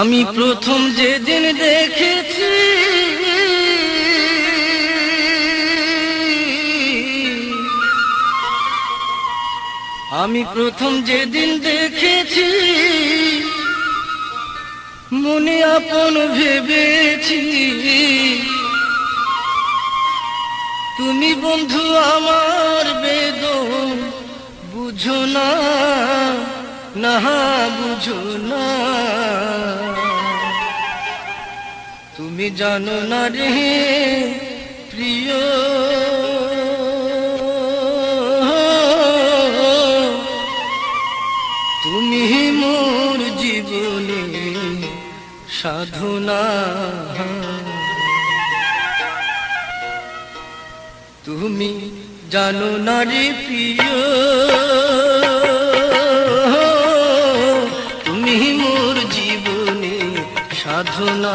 আমি প্রথম যেদিন দেখেছি, আমি প্রথম যেদিন দেখেছি, মনে আপন ভেবেছি। তুমি বন্ধু আমার বেদন বুঝো না না বুঝো না। তুমি জানো না রে প্রিয়। তুমি মোর জীবনে সাধনা। তুমি জানো না রে প্রিয়। তুমি মোর জীবনে সাধনা।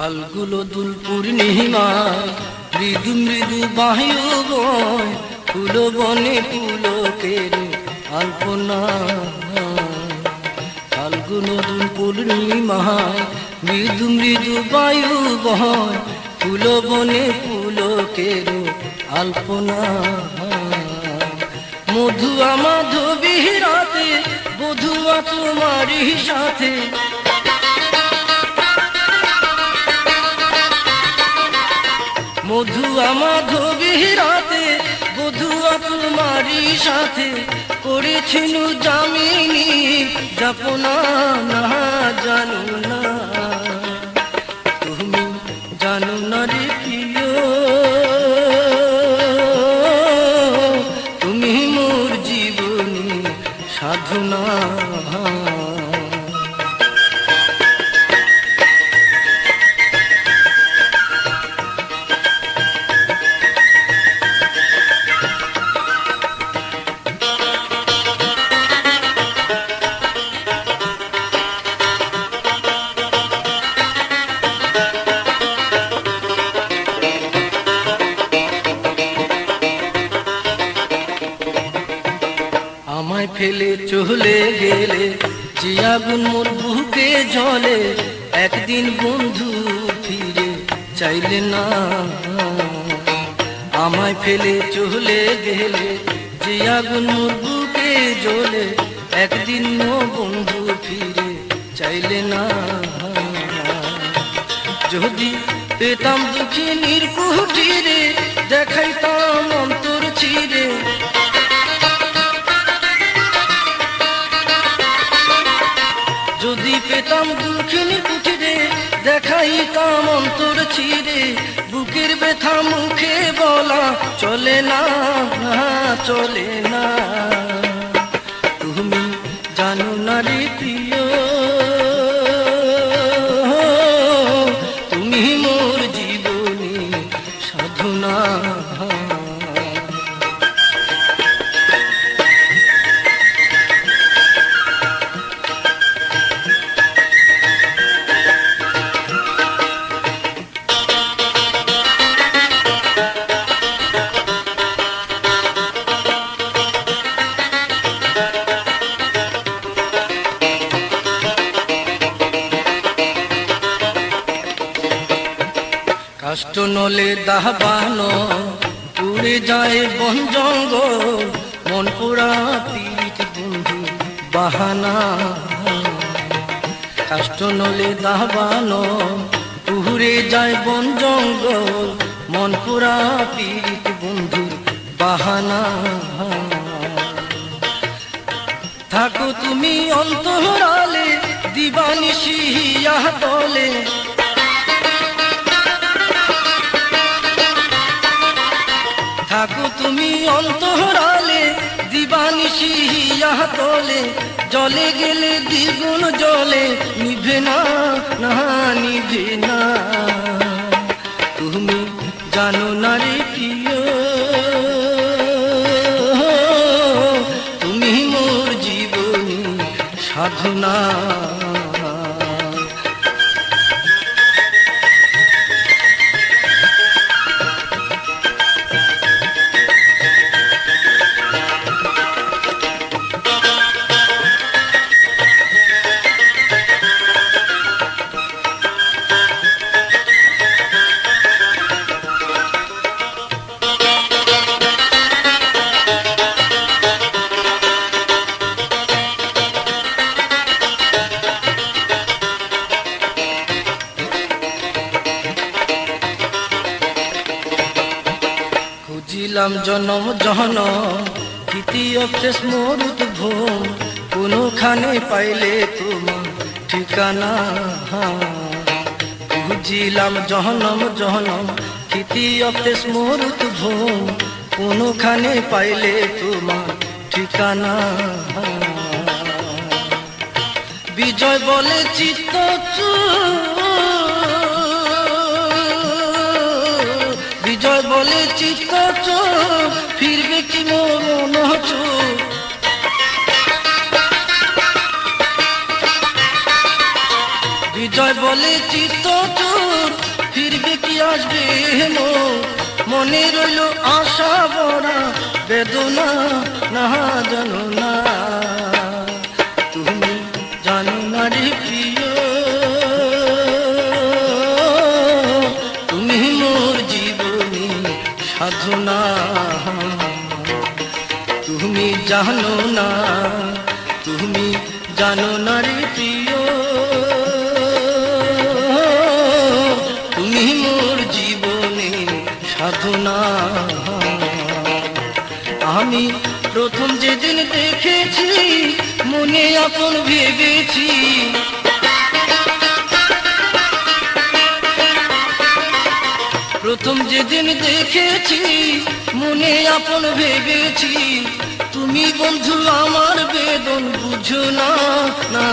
ফালগুলো দুল পূর্ণিমা, মৃদু মৃদু বয় ফুলো বনে পুলকের আলপনা। ফালগুলো দুল পূর্ণিমা, মৃদু মৃদু বায়ু বয় ফুলো বনে পুলকের আলপনা। মধুয়া মাধবী রাতে বধুয়া তোমারই সাথে রাতে বধুয়া তোমারই সাথে করেছিল জামিনী যাপনা না চলে গেলে, যে আগুন মোর বুকে জলে একদিন বন্ধু ফিরে চাইলে না। আমায় ফেলে চলে গেলে, যে আগুন মোর বুকে জ্বলে, একদিন ও বন্ধু ফিরে চাইলে না। যদি পেতাম দুঃখিনীর কুটিরে, দেখাইতাম অন্তর ছিড়ে যদি পেতাম দুঃখিনী দেখাই তাম অন্তর ছিঁড়ে বুকের ব্যথা মুখে বলা, চলে না চলে না। তুমি জানো না রে কাষ্ট নলে দাহবানো পুড়ে যায় বন জঙ্গল, মন পোড়া পীড়িত বন্ধু বাহানা। কাষ্ট নলে দাহবানো পুড়ে যায় বন জঙ্গল, মন পোড়া পীড়িত বন্ধু বাহানা। থাকো তুমি অন্তরালে দিবানিশিয়া বলে জলে গেলে দ্বিগুণ জলে, নিভে না না, নিভে না। তুমি জানো না রে প্রিয়, তুমি মোর জীবনী সাধনা। খুঁজিলাম জনম জহন। তৃতীয় শেষ মরুত ভোম। কোনোখানে পাইলে তোমার ঠিকানা। খুঁজিলাম জহনম জহনম। তৃতীয় শেষ মরুত ভোম। কোনোখানে পাইলে তোমার ঠিকানা। বিজয় বলে চিত্ত বিজয় বলে চিত্ত ফিরবে কি মন বিজয় বলে চিত্ত ফিরবে কি আসবে হেনো? মনে রইল আশা বড়া বেদনা না জানো না। জানো না রে প্রিয়। তুমি মোর জীবনে সাধনা। আমি প্রথম যেদিন দেখেছি, মনে আপন ভেবেছি। প্রথম যেদিন দেখেছি, মনে আপন ভেবেছি। তুমি বন্ধু আমার না না